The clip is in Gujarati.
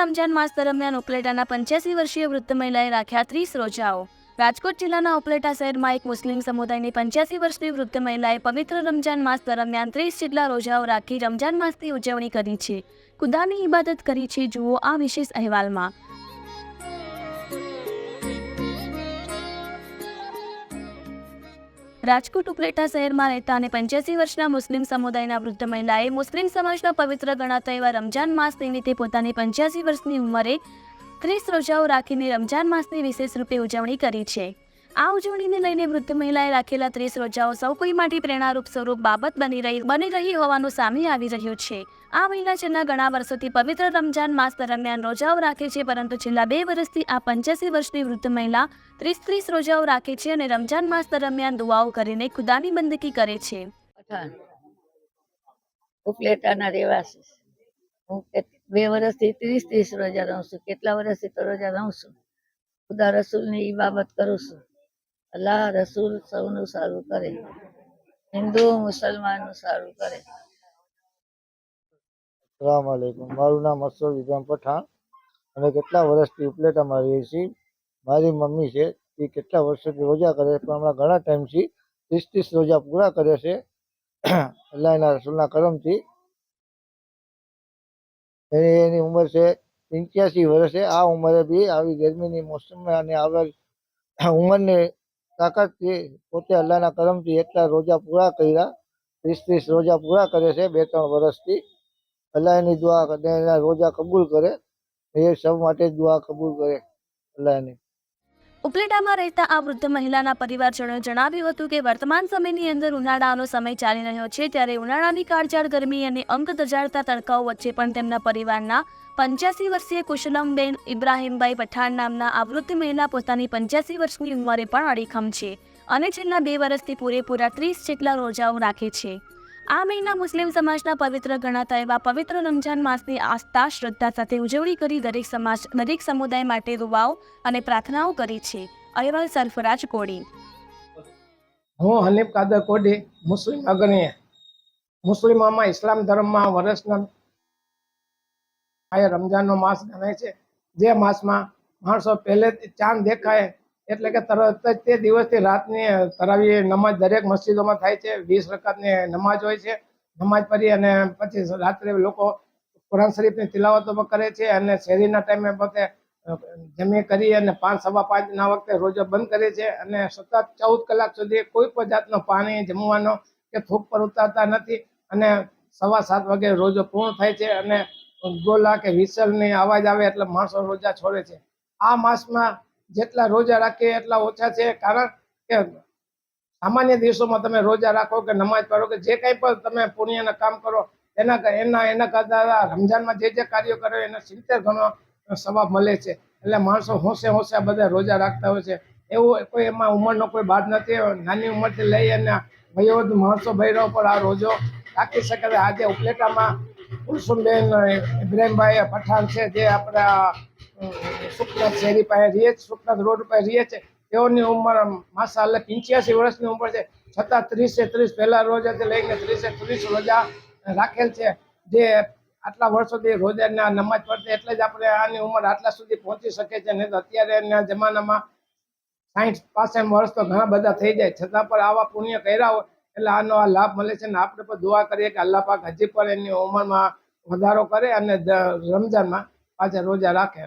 રમજાન માસ દરમિયાન ઉપલેટાના પંચ્યાસી વર્ષીય વૃદ્ધ મહિલાએ રાખ્યા ત્રીસ રોજાઓ. રાજકોટ જિલ્લાના ઉપલેટા શહેરમાં એક મુસ્લિમ સમુદાયની પંચ્યાસી વર્ષની વૃદ્ધ મહિલાએ પવિત્ર રમજાન માસ દરમિયાન ત્રીસ જેટલા રોજાઓ રાખી રમજાન માસની ઉજવણી કરી છે. ખુદાની ઇબાદત કરી છે, જુઓ આ વિશેષ અહેવાલમાં. રાજકોટ, ઉપલેટા શહેરમાં રહેતા અને પંચ્યાસી વર્ષના મુસ્લિમ સમુદાયના વૃદ્ધ મહિલાએ મુસ્લિમ સમાજના પવિત્ર ગણાતા એવા રમજાન માસ નિમિત્તે પોતાની પંચ્યાસી વર્ષની ઉંમરે ત્રીસ રોજાઓ રાખીને રમજાન માસની વિશેષ રૂપે ઉજવણી કરી છે. આ ઉજવણીને લઈને વૃદ્ધ મહિલાએ રાખેલા ત્રીસ રોજાઓ સૌ કોઈ માટે પ્રેરણારૂપ સ્વરૂપ બાબત બની રહી બની રહી હોવાનું સામે આવી રહ્યું છે. આ મહિલા છેલ્લા ઘણા વર્ષોથી પવિત્ર રમજાન માસ દરમિયાન રોજાઓ રાખે છે, પરંતુ છેલ્લા બે વર્ષથી આ પંચ્યાસી વર્ષની વૃદ્ધ મહિલા ત્રીસ ત્રીસ રોજાઓ રાખે છે અને રમજાન માસ દરમિયાન દુઆઓ કરીને ખુદાની બંદગી કરે છે. ઉપલેટાના રહેવાસી હું બે વર્ષથી ત્રીસ ત્રીસ રોજા રહું છું. કેટલા વર્ષથી તો રોજા રહું છું? ખુદા રસૂલની ઈબાબત કરું છું. અલ્લાહ રસૂલ સૌનું સારું કરે. હિન્દુ, મુસલમાનનું સારું કરે. સલામ આલેકુમ મારું નામ અસર વિક્રમ પઠાણ અમે કેટલા વર્ષથી ઉપલેટામાં રહીએ છીએ મારી મમ્મી છે, એ કેટલા વર્ષોથી રોજા કરે છે, પણ હમણાં ઘણા ટાઈમથી ત્રીસ ત્રીસ રોજા પૂરા કરે છે. અલ્લાહના રસૂલના કરમથી. એની એની ઉંમર છે પંચ્યાસી વર્ષે. આ ઉંમરે બી આવી ગરમીની મોસમમાં અને આવા ઉંમરની તાકાતથી પોતે અલ્લાહના કરમથી એટલા રોજા પૂરા કર્યા, ત્રીસ ત્રીસ રોજા પૂરા કરે છે બે ત્રણ વર્ષથી. અલ્લાહ એની દુઆ કરે એના રોજા કબૂલ કરે, એ સૌ માટે દુઆ કબૂલ કરે અલ્લાહની. ઉપલેટામાં રહેતા આ વૃદ્ધ મહિલાના પરિવારજનોએ જણાવ્યું હતું કે વર્તમાન સમયની અંદર ઉનાળાનો સમય ચાલી રહ્યો છે ત્યારે ઉનાળાની કાળજાળ ગરમી અને અંક દજાડતા તડકાઓ વચ્ચે પણ તેમના પરિવારના પંચ્યાસી વર્ષીય કુશલમબેન ઇબ્રાહીમભાઈ પઠાણ નામના આ વૃદ્ધ મહિલા પોતાની પંચ્યાસી વર્ષની ઉંમરે પણ અડીખમ છે અને છેલ્લા બે વર્ષથી પૂરેપૂરા ત્રીસ જેટલા રોજાઓ રાખે છે. આ મહિના મુસ્લિમ સમાજના પવિત્ર ગણાતા એવા પવિત્ર રમજાન માસની આસ્થા, શ્રદ્ધા સાથે ઉજવણી કરી દરેક સમાજ, દરેક સમુદાય માટે દુઆઓ અને પ્રાર્થનાઓ કરી છે. અહેવાલ સરફરાજ કોડી. હું હનીફ કાદર કોડી, મુસ્લિમ અગ્રણીય. મુસ્લિમોમાં ઇસ્લામ ધર્મમાં વર્ષના આ રમજાનનો માસ ગણાય છે. જે માસમાં માણસો પહેલેથી ચાંદ દેખાય એટલે કે તરત જ તે દિવસથી રાતની તરાવી નમાજ દરેક મસ્જિદોમાં થાય છે. વીસ રકાતની નમાજ હોય છે. નમાજ પઢી અને પછી રાત્રે લોકો કુરાન શરીફની તિલાવતો પણ કરે છે અને શેરીના ટાઈમે પોતે જમી કરી અને પાંચ, સવા પાંચના વખતે રોજો બંધ કરે છે અને સતત ચૌદ કલાક સુધી કોઈ પણ જાતનો પાણી જમવાનો કે થૂક પર ઉતારતા નથી અને સવા સાત વાગે રોજો પૂર્ણ થાય છે અને ગોલા કે વિસલની અવાજ આવે એટલે માણસો રોજા છોડે છે. આ માસમાં જેટલા રોજા રાખીએ એટલા ઓછા છે. કારણ કે સામાન્ય દિવસોમાં તમે રોજા રાખો કે નમાજ પઢો કે જે કંઈ પણ તમે પુણ્યના કામ કરો, એના એના એના કરતા રમજાનમાં જે જે કાર્યો કરે એના સિત્તેર ગણો સવાબ મળે છે. એટલે માણસો હોંશે હોંશે આ બધા રોજા રાખતા હોય છે. એવું કોઈ એમાં ઉંમરનો કોઈ બાદ નથી. નાની ઉંમરથી લઈ અને વયોવૃદ્ધ માણસો બૈરાઓ પર આ રોજો રાખી શકે છે. આજે ઉપલેટામાં કુલસુમબેન ઇબ્રાહીમભાઈ પઠાણ છે, જે આપણા સુખનાથ શેરી પાસે રહીએ છે, સુખનાથ રોડ પાસે રહીએ છે. તેઓની ઉંમર માસાલ્લાહ પંચ્યાસી વર્ષની ઉંમર છે. છતાં ત્રીસે ત્રીસ, પહેલા રોજાથી લઈને ત્રીસે ત્રીસ રોજા રાખેલ છે. જે આટલા વર્ષોથી રોજાના નમાજ પડતી એટલે જ આપણે આની ઉંમર આટલા સુધી પહોંચી શકે છે. નહીં તો અત્યારેના જમાનામાં સાઠ પાસઠ વર્ષ તો ઘણા બધા થઈ જાય. છતાં પણ આવા પુણ્ય કર્યા હોય એટલે આનો આ લાભ મળે છે ને આપણે પણ દુઆ કરીએ કે અલ્લાહ પાક હજી પણ એની ઉંમરમાં વધારો કરે અને રમજાનમાં પાછા રોજા રાખે.